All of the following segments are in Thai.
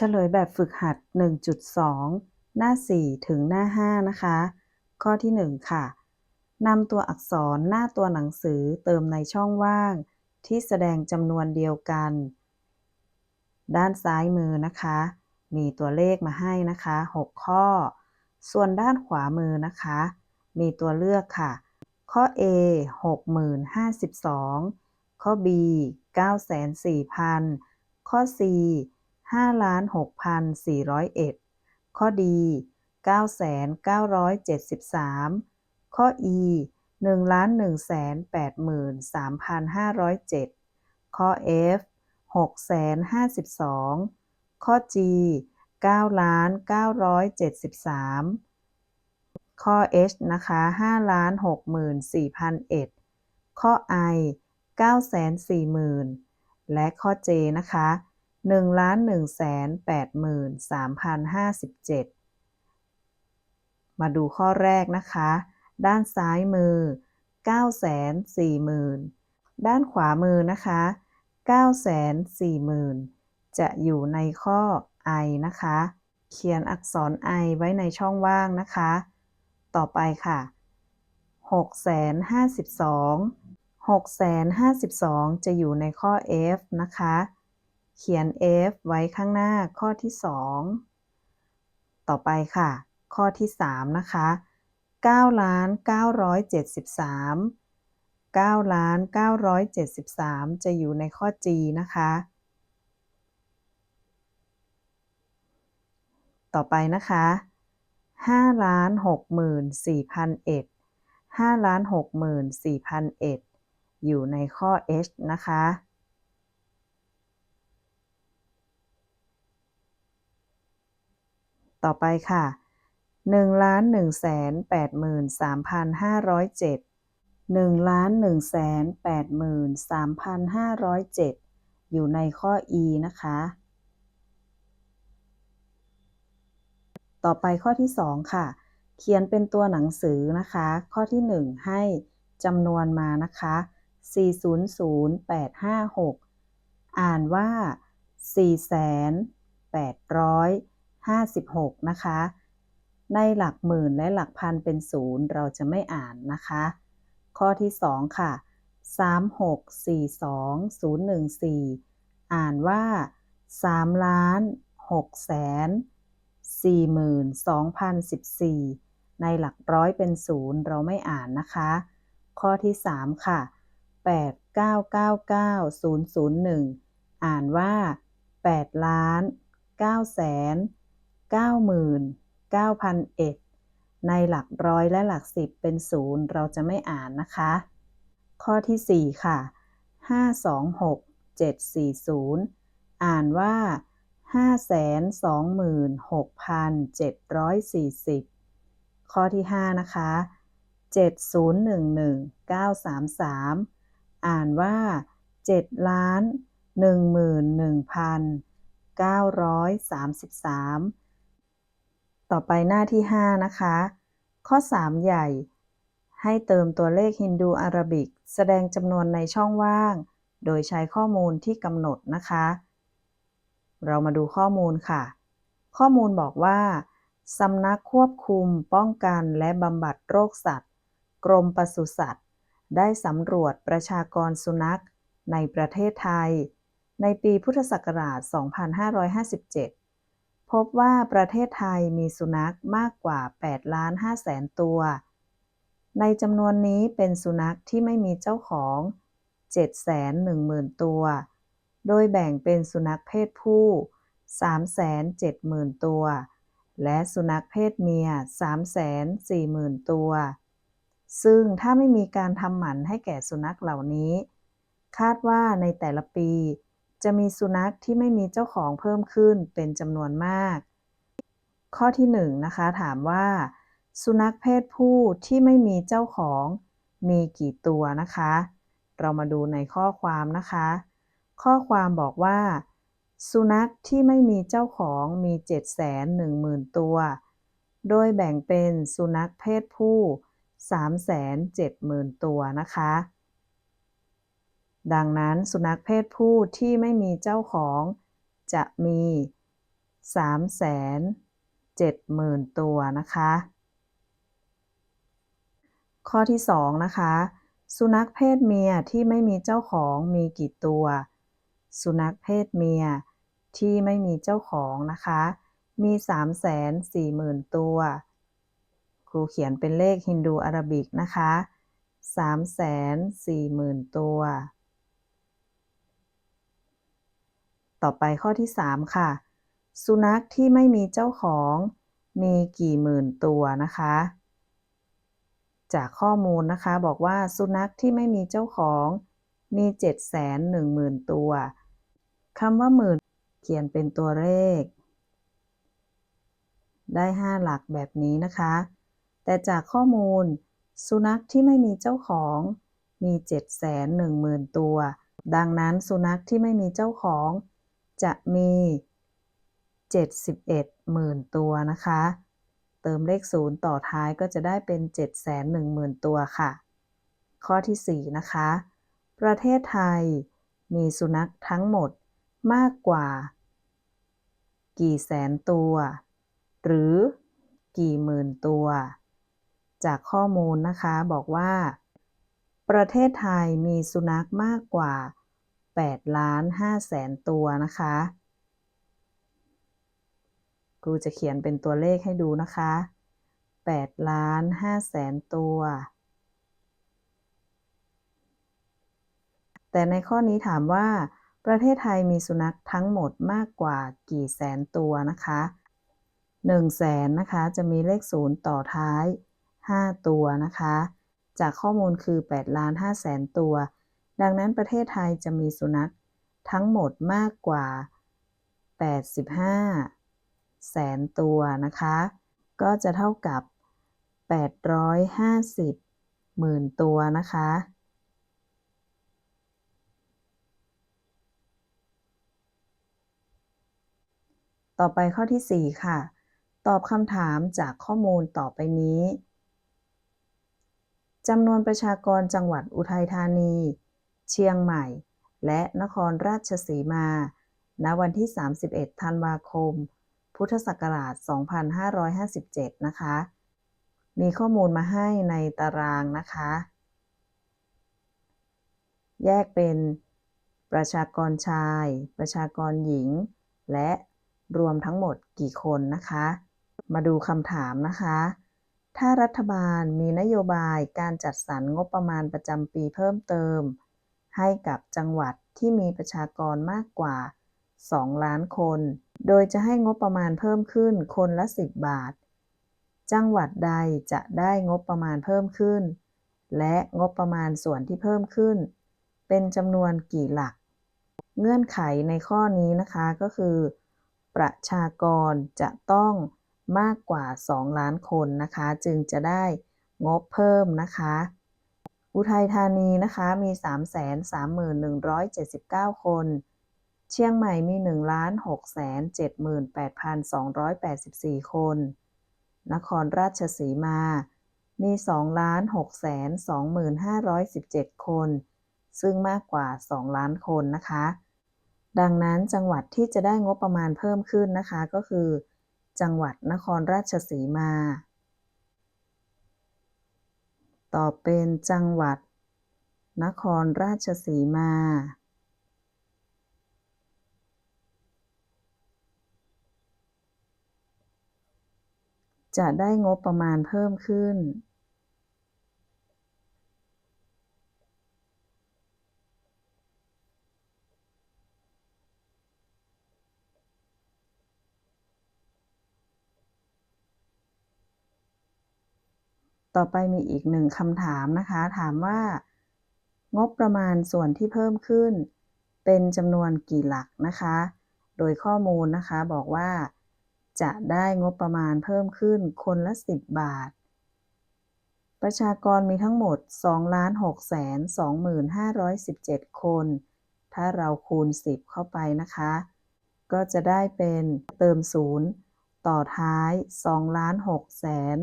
ฉลยแบบฝึกหัด 1.2 หน้า 4 ถึงหน้า 5 นะคะ ข้อที่ 1 ค่ะนำตัวอักษรหน้าตัวหนังสือเติมในช่องว่าง ที่แสดงจำนวนเดียวกัน ด้านซ้ายมือนะคะ มีตัวเลขมาให้นะคะ 6 ข้อ ส่วนด้านขวามือนะคะ มีตัวเลือกค่ะ ข้อ A 60,052 ข้อ B 940,000 ข้อ C 5,6,401 ข้อ D 9,973 ข้อ E 1,183,507 ข้อ F 6,52 ข้อ G 9,973 ข้อ H นะคะ5,64,001 ข้อ I 940,000 และข้อ J นะคะ 1,183,057มาดูข้อแรกนะคะ ด้านซ้ายมือ940,000ด้านขวามือนะคะ940,000จะอยู่ในข้อ I นะคะ เขียนอักษร I ไว้ในช่องว่างนะคะ ต่อไปค่ะ652 652จะอยู่ในข้อ F นะคะ เขียน F ไว้ข้างหน้าข้อที่ 2 ต่อไปค่ะ ข้อที่ 3 นะคะ9ล้าน973 9ล้าน973 จะอยู่ในข้อ G นะคะ ต่อไปนะคะ5ล้าน64,001 5ล้าน64,001 อยู่ในข้อ H นะคะ ต่อไปค่ะ1ล้าน183,507 1ล้าน183,507อยู่ในข้อ E นะคะ ต่อไปข้อที่2ค่ะ เขียนเป็นตัวหนังสือนะคะ ข้อที่1ให้จำนวนมานะคะ 400856 อ่านว่า 56 นะคะ ในหลักหมื่นและหลักพันเป็นศูนย์เราจะไม่อ่านนะคะ ข้อที่ 2 ค่ะ 3642014 อ่านว่า3ล้าน6แสน42,014 ในหลักร้อยเป็นศูนย์เราไม่อ่านนะคะ ข้อที่ 3 ค่ะ 8999001 อ่านว่า8ล้าน9แสน 99,001 ในหลักร้อยและหลักสิบเป็นศูนย์เราจะไม่อ่านนะคะ ข้อที่ 4 ค่ะ 526740 อ่านว่า 526,740 ข้อที่ 5 นะคะ 7011933 อ่านว่า 7 ล้าน 11,933 ต่อไปหน้าที่ 5 นะคะ ข้อ 3 ใหญ่ ให้เติมตัวเลขฮินดูอารบิก แสดงจำนวนในช่องว่าง โดยใช้ข้อมูลที่กำหนดนะคะ เรามาดูข้อมูลค่ะ ข้อมูลบอกว่าสำนักควบคุมป้องกันและบำบัดโรคสัตว์ กรมปศุสัตว์ ได้สำรวจประชากรสุนัขในประเทศไทย ในปีพุทธศักราช 2557 พบว่าประเทศไทยมีสุนัขมากกว่า 8 ล้าน5แสนตัว ในจำนวนนี้เป็นสุนัขที่ไม่มีเจ้าของ 710,000 ตัว โดยแบ่งเป็นสุนัขเพศผู้ 370,000 ตัว และสุนัขเพศเมีย 340,000 ตัว ซึ่งถ้าไม่มีการทำหมันให้แก่สุนัขเหล่านี้ คาดว่าในแต่ละปี จะมีสุนัขที่ไม่มีเจ้าของเพิ่มขึ้นเป็นจำนวนมาก ข้อที่1นนะคะถามว่า สุนัขเพศผู้ที่ไม่มีเจ้าของมีกี่ตัวนะคะ เรามาดูในข้อความนะคะ ข้อความบอกว่า สุนัขที่ไม่มีเจ้าของมี 710,000 ตัว โดยแบ่งเป็นสุนัขเพศผู้ 370,000 ตัวนะคะ ดังนั้นสุนัขเพศผู้ที่ไม่มีเจ้าของ จะมี 370,000 ตัวนะคะ ข้อที่ 2 นะคะ สุนัขเพศเมียที่ไม่มีเจ้าของมีกี่ตัว สุนัขเพศเมียที่ไม่มีเจ้าของนะคะ มี 340,000 ตัว ครูเขียนเป็นเลขฮินดูอาราบิกนะคะ340,000 ตัว ต่อไปข้อที่ 3 ค่ะ สุนัขที่ไม่มีเจ้าของมีกี่หมื่นตัวนะคะ จากข้อมูลนะคะบอกว่าสุนัขที่ไม่มีเจ้าของมี710,000 ตัวคำว่าหมื่นเขียนเป็นตัวเลข ได้ 5 หลักแบบนี้นะคะ แต่จากข้อมูล สุนัขที่ไม่มีเจ้าของมี 710,000 ตัว ดังนั้นสุนัขที่ไม่มีเจ้าของ จะมี 71,000ตัวนะคะ เติมเลข 0 ต่อท้ายก็จะได้เป็น 710,000 ตัวค่ะ ข้อที่ 4 นะคะ ประเทศไทยมีสุนัขทั้งหมดมากกว่า กี่แสนตัว หรือกี่หมื่นตัว จากข้อมูลนะคะบอกว่า ประเทศไทยมีสุนัขมากกว่า 8 ล้าน5แสนตัวนะคะ ครูจะเขียนเป็นตัวเลขให้ดูนะคะ 8 ล้าน5แสนตัว แต่ในข้อนี้ถามว่า ประเทศไทยมีสุนัขทั้งหมดมากกว่ากี่แสนตัวนะคะ1แสนนะคะจะมีเลข 0 ต่อท้าย 5 ตัวนะคะ จากข้อมูลคือ8ล้าน5แสนตัว ดังนั้นประเทศไทยจะมีสุนัขทั้งหมดมากกว่า 85 แสนตัวนะคะ ก็จะเท่ากับ 850 หมื่นตัวนะคะ ต่อไปข้อที่ 4 ค่ะ ตอบคำถามจากข้อมูลต่อไปนี้จำนวนประชากรจังหวัดอุทัยธานี เชียงใหม่ และนครราชสีมา ณ วันที่ 31 ธันวาคม พุทธศักราช 2557 นะคะ มีข้อมูลมาให้ในตารางนะคะ แยกเป็นประชากรชาย ประชากรหญิง และรวมทั้งหมดกี่คนนะคะ มาดูคำถามนะคะ ถ้ารัฐบาลมีนโยบายการจัดสรรงบประมาณประจำปีเพิ่มเติม ให้กับจังหวัดที่มีประชากรมากกว่า 2 ล้านคน โดยจะให้งบประมาณเพิ่มขึ้นคนละ 10 บาท จังหวัดใดจะได้งบประมาณเพิ่มขึ้น และงบประมาณส่วนที่เพิ่มขึ้น เป็นจำนวนกี่หลัก เงื่อนไขในข้อนี้นะคะก็คือ ประชากรจะต้องมากกว่า 2 ล้านคนนะคะ จึงจะได้งบเพิ่มนะคะ อุทัยธานีนะคะมี 331,79 คน เชียงใหม่มี 1,678,284 คน นครราชสีมา มี 2,625,17 คน ซึ่งมากกว่า 2 ล้านคนนะคะ ดังนั้นจังหวัดที่จะได้งบประมาณเพิ่มขึ้นนะคะก็คือ จังหวัดนครราชสีมา ต่อเป็นจังหวัด นครราชสีมา จะได้งบประมาณเพิ่มขึ้น ต่อไปมีอีกหนึ่งคำถามนะคะ ถามว่า งบประมาณส่วนที่เพิ่มขึ้น เป็นจำนวนกี่หลักนะคะ โดยข้อมูลนะคะบอกว่า จะได้งบประมาณเพิ่มขึ้นคนละ 10 บาท ประชากรมีทั้งหมด 2,625,17 คน ถ้าเราคูณ 10 เข้าไปนะคะ ก็จะได้เป็นเติมศูนย์ต่อท้าย2ล้าน6แสน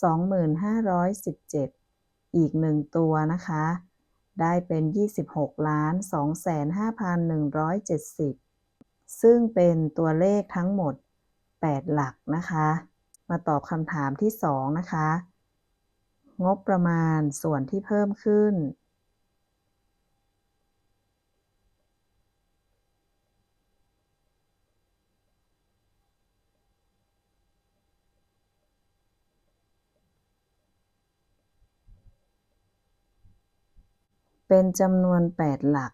2517 อีกหนึ่งตัวนะคะ ได้เป็น 26ล้าน25,170 ซึ่งเป็นตัวเลขทั้งหมด 8 หลักนะคะ มาตอบคำถามที่ 2 นะคะ งบประมาณส่วนที่เพิ่มขึ้น เป็นจำนวน8หลัก